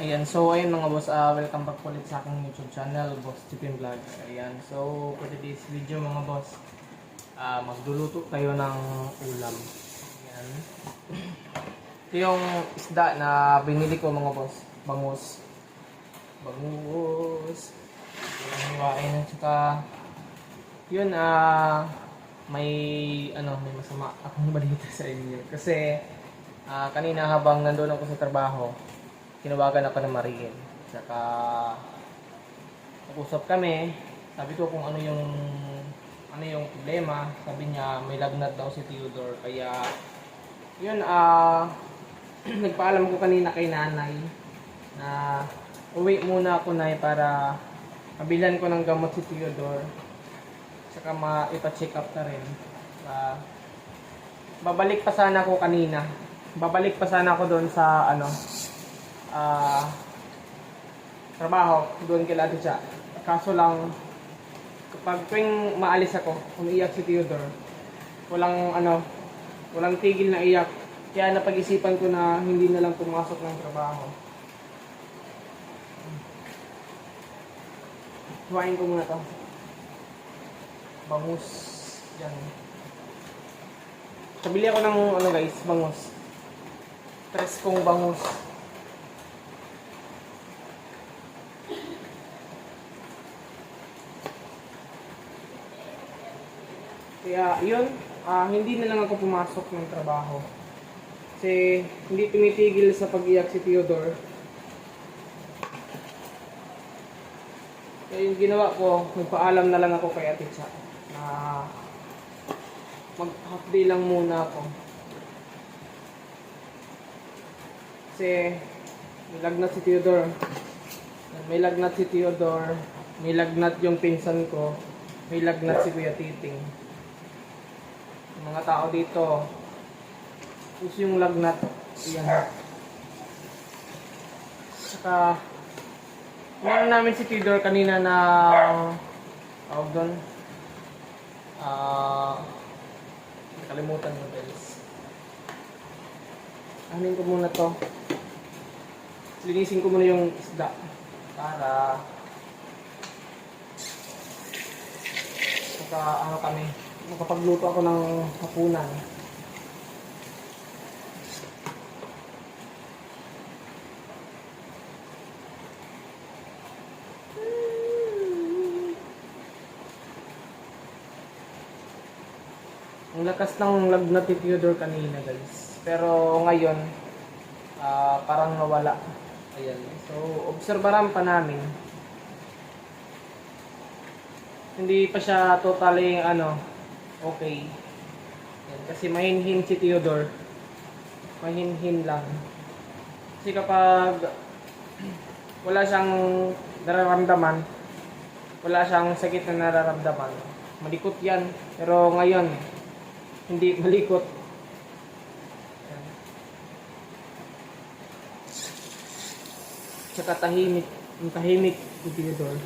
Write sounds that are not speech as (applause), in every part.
Ayan, so ayun mga boss, ah, welcome back ulit sa aking YouTube channel, Boss Chipin Vlog. Ayan, so for today's video mga boss, ah, magluluto tayo ng ulam. Ayan. Ito yung isda na binili ko mga boss, bangus. Bangus. Ayan, hiwain at saka, yun, ah, may, ano, may masama akong balita (laughs) sa inyo. Kasi, ah, kanina habang nandun ako sa trabaho, tinawagan ako ng Mariel. Saka, nag-usap kami. Sabi ko kung ano yung ano yung problema. Sabi niya may lagnat daw si Theodore. Kaya, yun, ah, (clears throat) nagpaalam ko kanina kay nanay na uwi muna ako na para mabilan ko ng gamot si Theodore. Saka ma-ipa-check up na rin. Ah, babalik pa sana ako kanina. Babalik pa sana ako doon sa ano, ah trabaho doon kay Ate Cha. Kaso lang, kapag tuwing maalis ako, umiiyak si Theodore, walang ano, walang tigil na iyak. Kaya napag-isipan ko na hindi na lang pumasok ng trabaho. Huwain ko muna to. Bangus. Yan. Kabili ako ng ano guys, bangus. Tres kong bangus. Kaya yun, ah, hindi na lang ako pumasok ng trabaho. Kasi hindi tumitigil sa pag-iyak si Theodore. Kaya yung ginawa ko, nagpaalam na lang ako kay Ate Cha na mag-half day lang muna ako. Kasi may lagnat si Theodore. May lagnat si Theodore. May lagnat yung pinsan ko. May lagnat si Kuya Titing. Mga tao dito, puso yung lagnat. Yan. Saka, meron namin si Theodore kanina na tawag doon. Ah, nakalimutan mo guys. Anin ko muna to. Linisin ko muna yung isda para saka ano kami makapagluto ako ng hapunan. Ang lakas ng lagnat ni Theodore kanina guys. Pero ngayon, ah, parang nawala. Ayan. So, obserbaran pa namin. Hindi pa siya totally, ano, okay. Kasi mahinhin si Theodore. Mahinhin lang. Kasi kapag wala siyang nararamdaman, wala siyang sakit na nararamdaman, malikot yan. Pero ngayon, hindi malikot. Ayan. Tsaka tahimik, yung tahimik ni Theodore.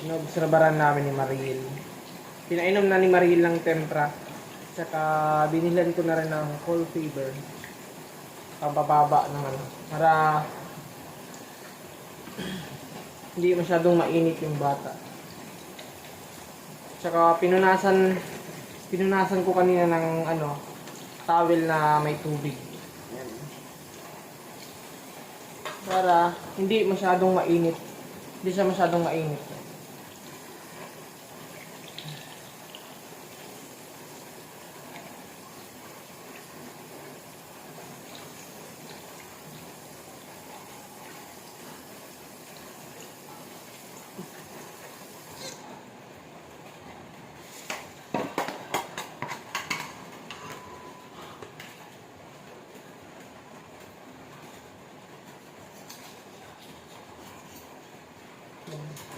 Inobserbaran namin ni Mariel. Pinainom na ni Mariel ng tempra. Tsaka binilan ko na rin ng cold fever. Pambababa ng ano. Para (clears throat) hindi masyadong mainit yung bata. Tsaka pinunasan pinunasan ko kanina ng ano towel na may tubig. Para hindi masyadong mainit. Hindi siya masyadong mainit.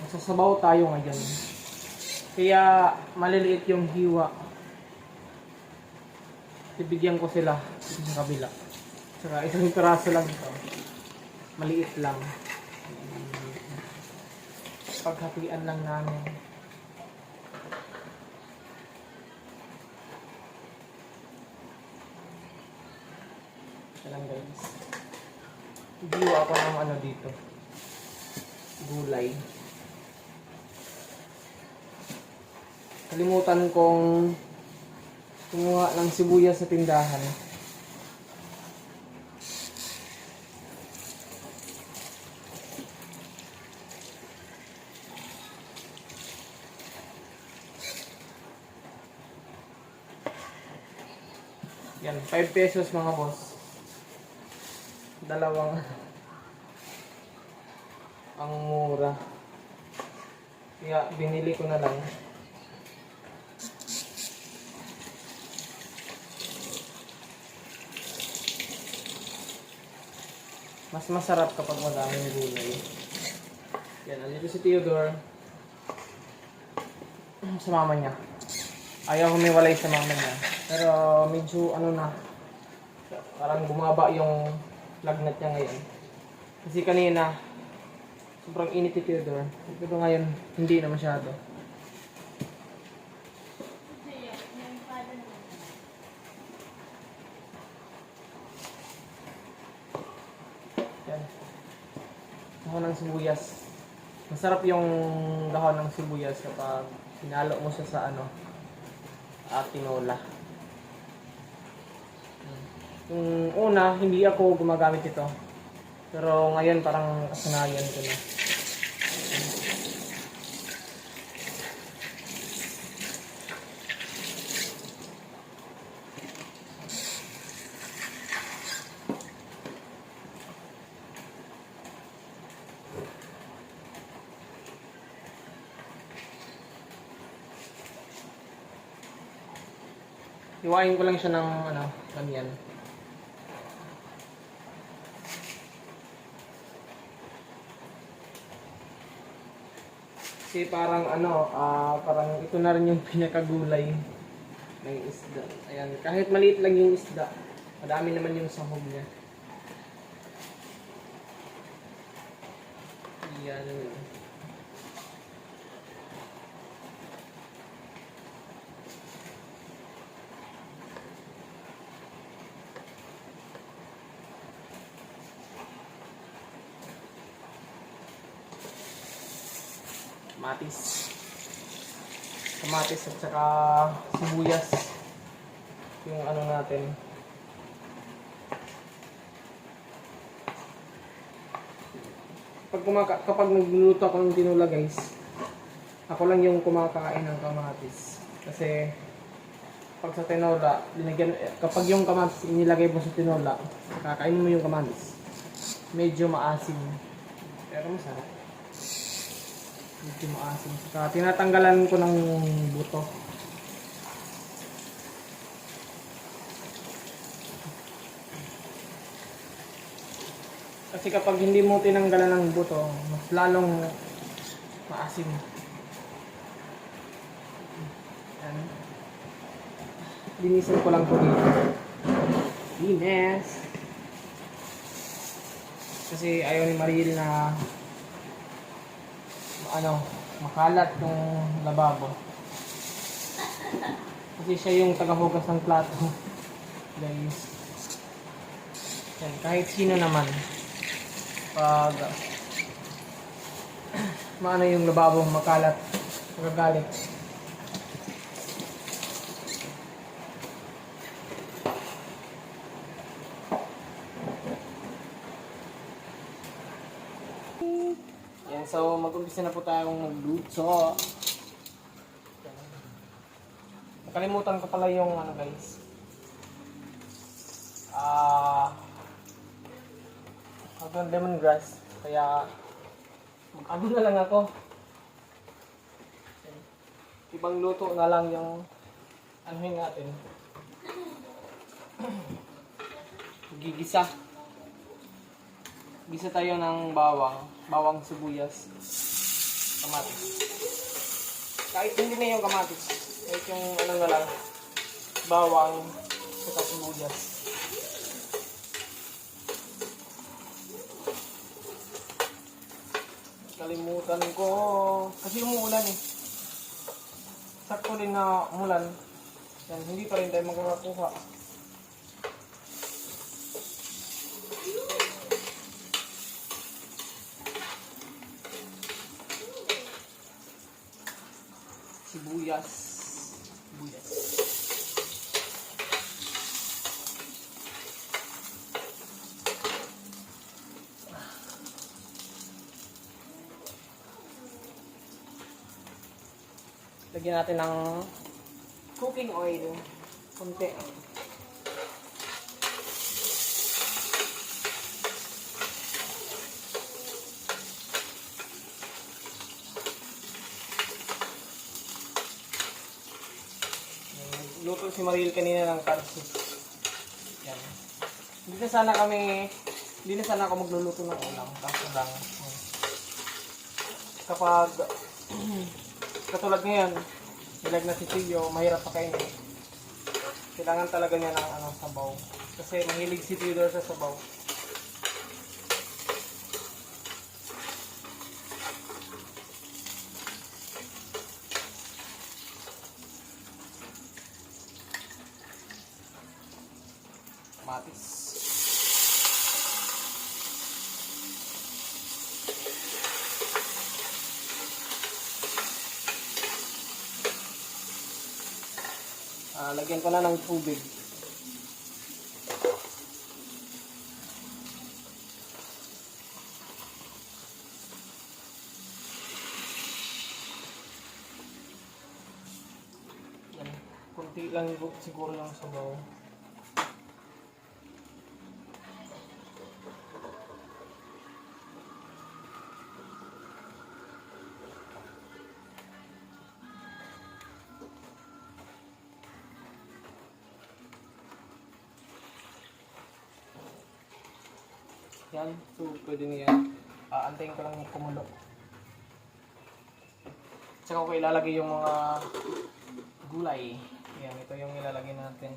Masasabaw tayo ngayon. Kaya maliliit yung hiwa. Bibigyan ko sila sa kabila. Saka isang piraso lang ito. Maliit lang. Paghatian lang namin. Ito lang guys. view ako ng ano dito. Gulay. Kalimutan kong kumuha ng sibuyas sa tindahan. Yan, 5 pesos mga boss. Dalawang ang mura. Kaya binili ko na lang. Mas masarap kapag madaming gulay. Yan, andito si Theodore. (clears throat) Sa mama niya. Ayaw humiwalay sa mama niya. Pero medyo ano na, parang bumaba yung lagnat niya ngayon. Kasi kanina, sobrang init ni Theodore. Pero ngayon, hindi na masyado. Yan. Dahon ng sibuyas. Masarap yung dahon ng sibuyas kapag sinalo mo siya sa ano, at tinola. Yung una, hindi ako gumagamit ito. Pero ngayon parang kasanayan ko na. Iwain ko lang siya ng ano, ganyan. Kasi parang ano, ah parang ito na rin yung (laughs) pinakagulay ng isda. Ayan, kahit maliit lang yung isda, madami naman yung sahog niya. Yan. Kamatis. Kamatis at saka sibuyas. Yung ano natin. Pag kumaka kapag nagluluto ako ng tinola guys, ako lang yung kumakain ng kamatis. Kasi pag sa tinola, linagyan, kapag yung kamatis inilagay mo sa tinola, kakainin mo yung kamatis. Medyo maasim. Pero masarap. Medyo maasim. Saka tinatanggalan ko ng buto. Kasi kapag hindi mo tinanggalan ng buto, mas lalong maasim. Yan. Linisin ko lang po dito. Linis. Kasi ayaw ni Maril na ano, makalat yung lababo. Kasi siya yung tagahugas ng plato. (laughs) Guys. Yan, kahit sino naman. Pag (clears throat) maano yung lababo makalat, magagalit. Yan, so mag-umpisa na po tayong magluto. Nakalimutan ko pala yung ano guys. Ah, uh, lemongrass. Kaya mag-ano na lang ako. Ibang luto na lang yung anuhin natin. (clears throat) Gigisa. Gisa tayo ng bawang, bawang sibuyas, kamatis. Kahit hindi na yung kamatis, kahit yung ano na lang, bawang, saka sibuyas. Kalimutan ko, kasi umuulan eh. Sakto din na umulan. Yan, hindi pa rin tayo magkakakuha. Sibuyas. Sibuyas. Lagyan natin ng cooking oil. Kunti. Luto si Maril kanina ng karsis. Yan. Hindi na sana kami, hindi na sana ako magluluto ng ulam. Kaso lang, hmm. kapag (clears throat) katulad ngayon, nilag na si Tiyo, mahirap pa kainin. Kailangan talaga niya ng ano, sabaw. Kasi mahilig si Theodore sa sabaw. Matis. Ah, lagyan ko na ng tubig. Kunti lang gu- siguro yung sabaw. Yan. So, pwede niya. Ah, antayin ko lang yung kumulo. Tsaka ko ilalagay yung mga gulay. Yan, ito yung ilalagay natin.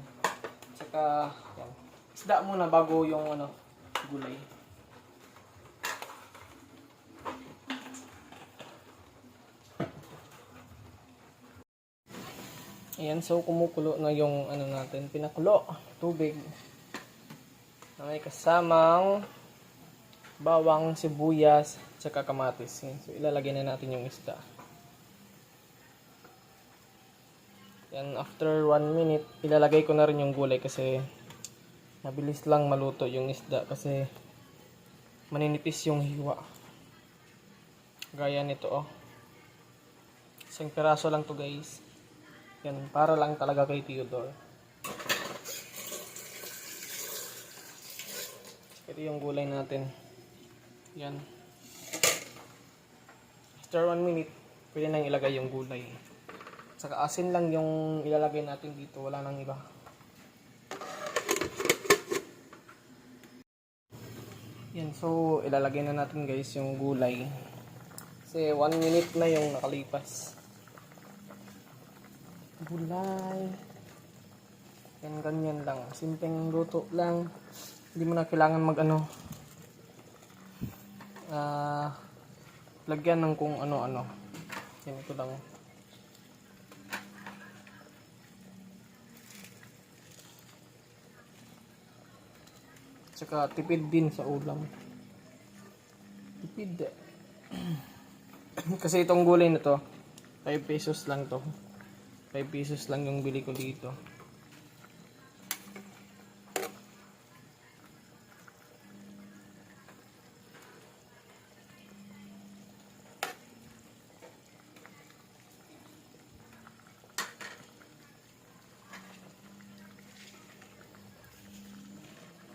Tsaka, yan. Isda muna bago yung ano, gulay. Ayan, so kumukulo na yung ano natin, pinakulo, tubig. Na may kasamang bawang, sibuyas, tsaka kamatis. So ilalagay na natin yung isda. Yan, after 1 minute, ilalagay ko na rin yung gulay kasi mabilis lang maluto yung isda kasi maninipis yung hiwa. Gaya nito oh. Isang piraso lang to guys. Yan, para lang talaga kay Theodore. Ito yung gulay natin. Yan. After 1 minute, pwede nang ilagay yung gulay. Saka asin lang yung ilalagay natin dito, wala nang iba. Yan, so ilalagay na natin guys yung gulay. Kasi 1 minute na yung nakalipas. Gulay. Yan, ganyan lang. Simpleng luto lang. Hindi mo na kailangan mag ano. Ah, lagyan ng kung ano-ano. Yan ito lang. Tsaka tipid din sa ulam. Tipid. (clears throat) Kasi itong gulay na to, 5 pesos lang to. 5 pesos lang yung bili ko dito.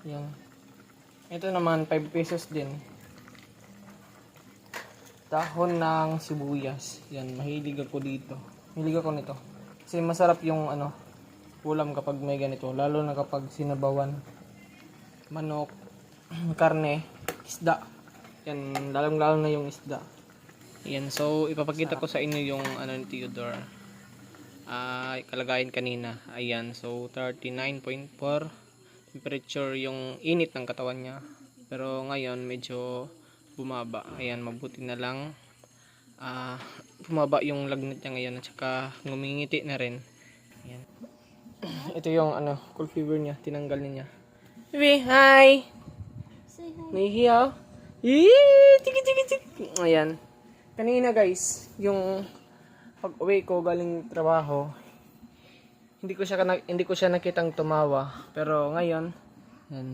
Yan. Ito naman, 5 pesos din. Dahon ng sibuyas. Yan, mahilig ako dito. Mahilig ako nito. Kasi masarap yung ano, ulam kapag may ganito. Lalo na kapag sinabawan. Manok, (clears throat) karne, isda. Yan, lalong lalo na yung isda. Yan, so ipapakita ko sa inyo yung ano ni Theodore. Ah, kalagayan kanina. Ayan, so 39.4 temperature yung init ng katawan niya. Pero ngayon medyo bumaba. Ayan, mabuti na lang. Ah, bumaba yung lagnat niya ngayon at saka ngumingiti na rin. Ayan. (clears throat) Ito yung ano, cool fever niya, tinanggal niya. Baby, hi! Say hi. Nahihiya? Eee! Tiki, tiki, tiki. Ayan. Kanina guys, yung pag uwi ko galing trabaho, hindi ko siya hindi ko siya nakitang tumawa. Pero ngayon, yan.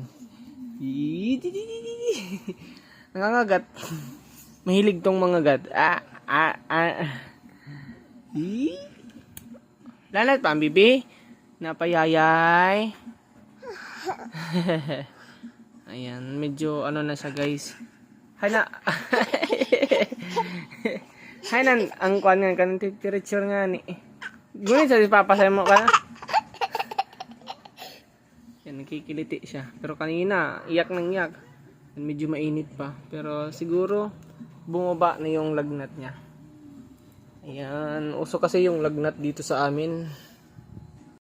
(laughs) Nangangagat. Mahilig tong mga gat. Ah, ah, ah. Lalat pa bibi. Napayayay. (laughs) Ayan, medyo ano na siya guys. Hay na. Hay nan ang kwan nga kanang temperature nga ni. Gunit sa papasay mo ka. (laughs) Yan, nakikiliti siya. Pero kanina, iyak nang iyak. Medyo mainit pa. Pero siguro, bumaba na yung lagnat niya. Ayan, uso kasi yung lagnat dito sa amin.